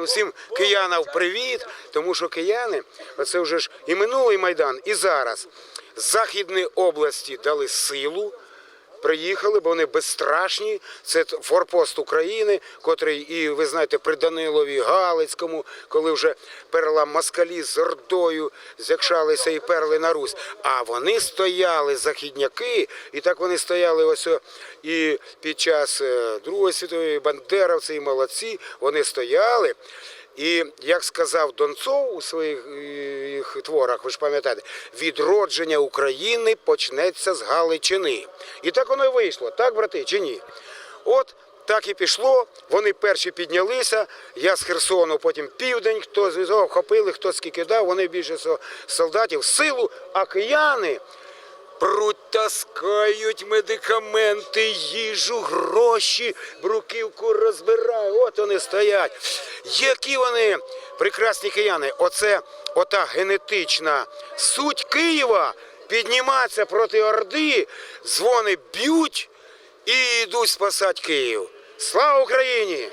Усім киянам привіт, тому що кияни, оце вже ж і минулий Майдан, і зараз. західні області дали силу, приїхали, бо вони безстрашні. Це форпост України, котрий, і ви знаєте, при Данилові Галицькому, коли вже перла москалі з Ордою зякшалися і перли на Русь. А вони стояли західняки, і так вони стояли ось і під час е, Другої світової бандеровці, і молодці, вони стояли. І як сказав Донцов у своїх е, творах, ви ж пам'ятаєте, відродження України почнеться з Галичини. І так воно і вийшло, так, брати, чи ні? От так і пішло. Вони перші піднялися. Я з Херсону, потім південь, хто зв'язав, хопили, хто скільки дав, вони більше со- солдатів, силу, а кияни. Пруть медикаменти, їжу, гроші, бруківку розбирають. От вони стоять. Які вони прекрасні кияни. Оце ота генетична суть Києва підніматися проти Орди, дзвони б'ють і йдуть спасати Київ. Слава Україні!